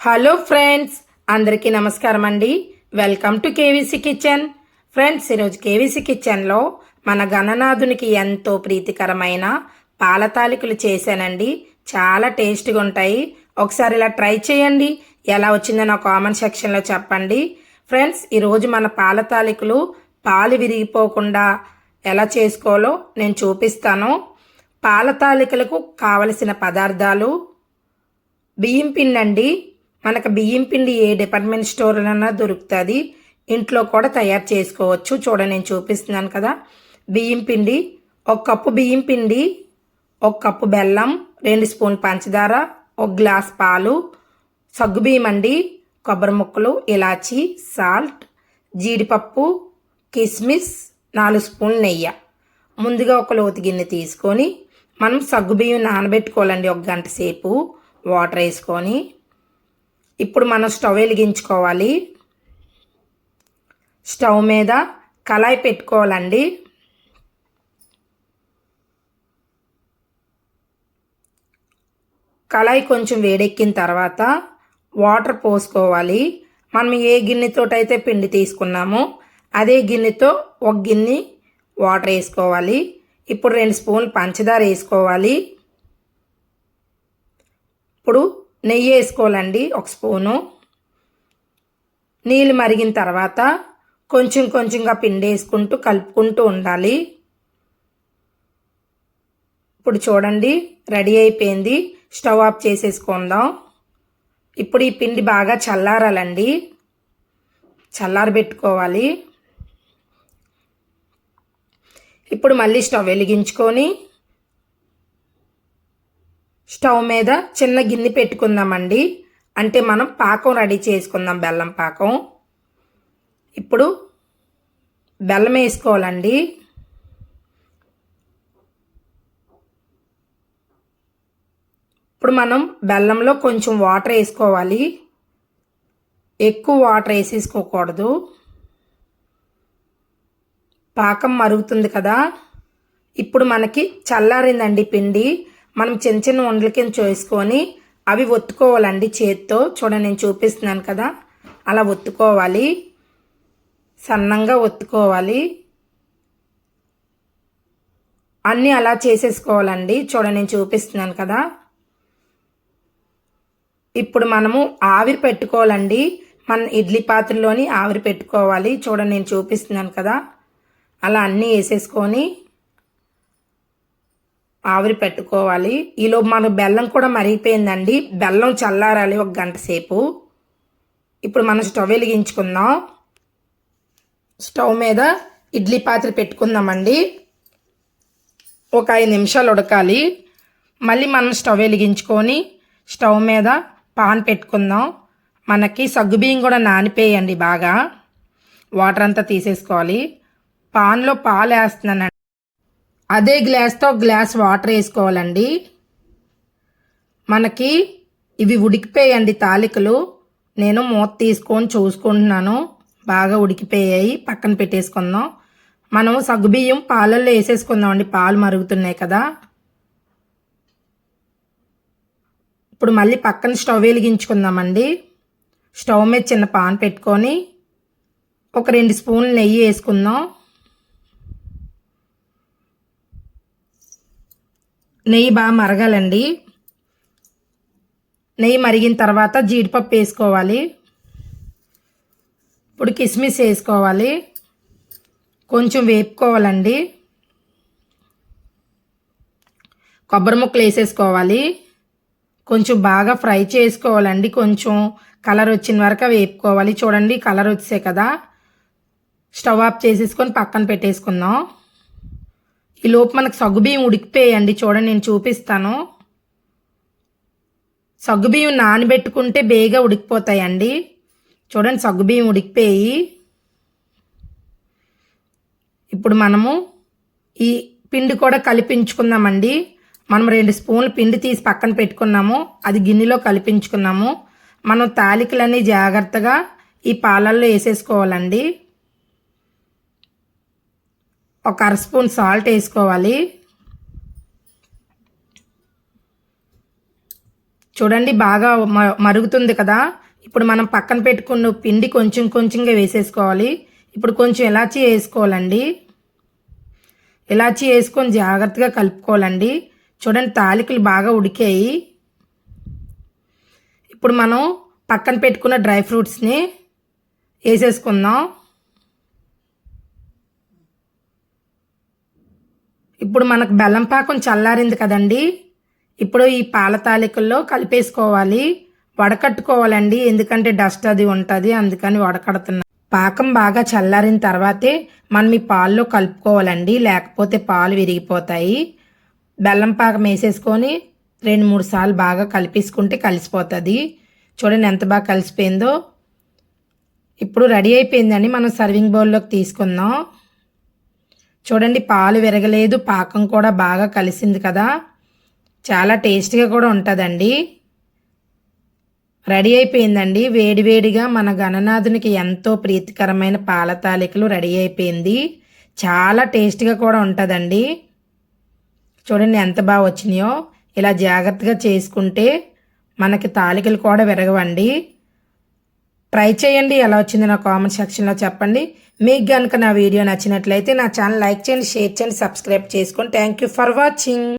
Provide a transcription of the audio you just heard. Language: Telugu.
హలో ఫ్రెండ్స్ అందరికీ నమస్కారం అండి. Welcome to KVC kitchen. Friends ఈరోజు కేవీసీ కిచెన్లో మన గణనాథునికి ఎంతో ప్రీతికరమైన పాల తాలికలు చేశానండి. చాలా టేస్ట్గా ఉంటాయి. ఒకసారి ఇలా ట్రై చేయండి. ఎలా వచ్చిందో నా కామెంట్ సెక్షన్లో చెప్పండి. ఫ్రెండ్స్ ఈరోజు మన పాల తాలికలు పాలు విరిగిపోకుండా ఎలా చేసుకోవాలో నేను చూపిస్తాను. పాల తాలికలకు కావలసిన పదార్థాలు బియ్యం పిండి అండి మనకు బియ్యం పిండి ఏ డిపార్ట్మెంట్ స్టోర్లన్నా దొరుకుతుంది. ఇంట్లో కూడా తయారు చేసుకోవచ్చు. చూడ నేను చూపిస్తున్నాను కదా. బియ్యం పిండి ఒక కప్పు బియ్యం పిండి ఒక కప్పు బెల్లం రెండు స్పూన్ పంచదార ఒక గ్లాస్ పాలు సగ్గుబియ్యం అండి కొబ్బరి ముక్కలు ఇలాచి సాల్ట్ జీడిపప్పు కిస్మిస్ నాలుగు స్పూన్లు నెయ్యి. ముందుగా ఒక లోతు గిన్నె తీసుకొని మనం సగ్గుబియ్యం నానబెట్టుకోవాలండి. ఒక గంట సేపు వాటర్ వేసుకొని ఇప్పుడు మనం స్టవ్ వెలిగించుకోవాలి. స్టవ్ మీద కళాయి పెట్టుకోవాలండి. కళాయి కొంచెం వేడెక్కిన తర్వాత వాటర్ పోసుకోవాలి. మనం ఏ గిన్నెతోటైతే పిండి తీసుకున్నామో అదే గిన్నెతో ఒక గిన్నె వాటర్ వేసుకోవాలి. ఇప్పుడు రెండు స్పూన్లు పంచదార వేసుకోవాలి. ఇప్పుడు నెయ్యి వేసుకోవాలండి ఒక స్పూను. నీళ్ళు మరిగిన తర్వాత కొంచెం కొంచెంగా పిండి వేసుకుంటూ కలుపుకుంటూ ఉండాలి. ఇప్పుడు చూడండి రెడీ అయిపోయింది. స్టవ్ ఆఫ్ చేసేసుకుందాం. ఇప్పుడు ఈ పిండి బాగా చల్లారాలండి. చల్లారబెట్టుకోవాలి ఇప్పుడు మళ్ళీ స్టవ్ వెలిగించుకొని స్టవ్ మీద చిన్న గిన్నె పెట్టుకుందామండి. అంటే మనం పాకం రెడీ చేసుకుందాం బెల్లం పాకం. ఇప్పుడు బెల్లం వేసుకోవాలండి. ఇప్పుడు మనం బెల్లంలో కొంచెం వాటర్ వేసుకోవాలి. ఎక్కువ వాటర్ వేసేసుకోకూడదు. పాకం మరుగుతుంది కదా. ఇప్పుడు మనకి చల్లారిందండి పిండి. మనం చిన్న చిన్న ఉండల కింద చేసుకొని అవి ఒత్తుకోవాలండి చేత్తో. చూడండి నేను చూపిస్తున్నాను కదా. అలా ఒత్తుకోవాలి. సన్నంగా ఒత్తుకోవాలి. అన్నీ అలా చేసేసుకోవాలండి. చూడండి నేను చూపిస్తున్నాను కదా. ఇప్పుడు మనము ఆవిరి పెట్టుకోవాలండి. మన ఇడ్లీ పాత్రలోని ఆవిరి పెట్టుకోవాలి. చూడండి నేను చూపిస్తున్నాను కదా. అలా అన్నీ వేసేసుకొని ఆవిరి పెట్టుకోవాలి. ఈలోపు మన బెల్లం కూడా మరిగిపోయిందండి. బెల్లం చల్లారాలి ఒక గంట సేపు. ఇప్పుడు మనం స్టవ్ వెలిగించుకుందాం. స్టవ్ మీద ఇడ్లీ పాత్ర పెట్టుకుందామండి. ఒక ఐదు నిమిషాలు ఉడకాలి. మళ్ళీ మనం స్టవ్ వెలిగించుకొని స్టవ్ మీద పాన్ పెట్టుకుందాం. మనకి సగ్గుబియ్యం కూడా నానిపోయండి బాగా. వాటర్ అంతా తీసేసుకోవాలి. పాన్లో పాలు వేస్తున్నానండి అదే గ్లాస్తో గ్లాస్ వాటర్ వేసుకోవాలండి. మనకి ఇవి ఉడికిపోయండి తాలికలు. నేను మూత తీసుకొని చూసుకుంటున్నాను. బాగా ఉడికిపోయాయి. పక్కన పెట్టేసుకుందాం. మనం సగ్గుబియ్యం పాలల్లో వేసేసుకుందాం అండి పాలు మరుగుతున్నాయి కదా. ఇప్పుడు మళ్ళీ పక్కన స్టవ్ వెలిగించుకుందామండి. స్టవ్ మీద చిన్న పాన్ పెట్టుకొని ఒక రెండు స్పూన్లు నెయ్యి వేసుకుందాం. నెయ్యి బాగా మరగాలండి. నెయ్యి మరిగిన తర్వాత జీడిపప్పు వేసుకోవాలి. ఇప్పుడు కిస్మిస్ వేసుకోవాలి. కొంచెం వేపుకోవాలండి. కొబ్బరి ముక్కలు వేసేసుకోవాలి. కొంచెం బాగా ఫ్రై చేసుకోవాలండి. కొంచెం కలర్ వచ్చిన వరకు వేపుకోవాలి. చూడండి కలర్ వచ్చే కదా. స్టవ్ ఆఫ్ చేసేసుకొని పక్కన పెట్టేసుకుందాం. ఈ లోపు మనకు సగ్గుబియ్యం ఉడికిపోయండి చూడండి నేను చూపిస్తాను. సగ్గుబియ్యం నానబెట్టుకుంటే బేగా ఉడికిపోతాయండి. చూడండి సగ్గుబియ్యం ఉడికిపోయి. ఇప్పుడు మనము ఈ పిండి కూడా కలిపించుకుందామండి. మనం రెండు స్పూన్లు పిండి తీసి పక్కన పెట్టుకున్నాము. అది గిన్నెలో కలిపించుకున్నాము. మనం తాలికలన్నీ జాగ్రత్తగా ఈ పాలల్లో వేసేసుకోవాలండి. ఒక అర స్పూన్ సాల్ట్ వేసుకోవాలి. చూడండి బాగా మ- మరుగుతుంది కదా. ఇప్పుడు మనం పక్కన పెట్టుకున్న పిండి కొంచెం కొంచెంగా వేసేసుకోవాలి. ఇప్పుడు కొంచెం ఇలాచీ వేసుకోవాలండి. ఇలాచీ వేసుకొని జాగ్రత్తగా కలుపుకోవాలండి. చూడండి తాలికలు బాగా ఉడికాయి. ఇప్పుడు మనం పక్కన పెట్టుకున్న డ్రై ఫ్రూట్స్ని వేసేసుకుందాం. ఇప్పుడు మనకు బెల్లం పాకం చల్లారింది కదండి. ఇప్పుడు ఈ పాల తాలికల్లో కలిపేసుకోవాలి. వడకట్టుకోవాలండి. ఎందుకంటే డస్ట్ అది ఉంటుంది. అందుకని వడకడుతున్నా. పాకం బాగా చల్లారిన తర్వాతే మనం ఈ పాల్లో కలుపుకోవాలండి. లేకపోతే పాలు విరిగిపోతాయి. బెల్లం పాకం వేసేసుకొని రెండు మూడు సార్లు బాగా కలిపేసుకుంటే కలిసిపోతుంది. చూడండి ఎంత బాగా కలిసిపోయిందో. ఇప్పుడు రెడీ అయిపోయిందని మనం సర్వింగ్ బౌల్లోకి తీసుకుందాం. చూడండి పాలు విరగలేదు పాకం కూడా బాగా కలిసింది కదా. చాలా టేస్టీగా కూడా ఉంటుందండి. రెడీ అయిపోయిందండి. వేడివేడిగా మన గణనాథునికి ఎంతో ప్రీతికరమైన పాల తాలికలు రెడీ అయిపోయింది. చాలా టేస్టీగా కూడా ఉంటుందండి. చూడండి ఎంత బాగా వచ్చినాయో. ఇలా జాగ్రత్తగా చేసుకుంటే మనకి తాలికలు కూడా విరగవండి. ట్రై చేయండి. ఎలా వచ్చిందో నా కామెంట్ సెక్షన్లో చెప్పండి. మీకు కనుక నా వీడియో నచ్చినట్లయితే నా ఛానల్ లైక్ చేయండి షేర్ చేయండి సబ్స్క్రైబ్ చేసుకోండి థ్యాంక్ యూ ఫర్ వాచింగ్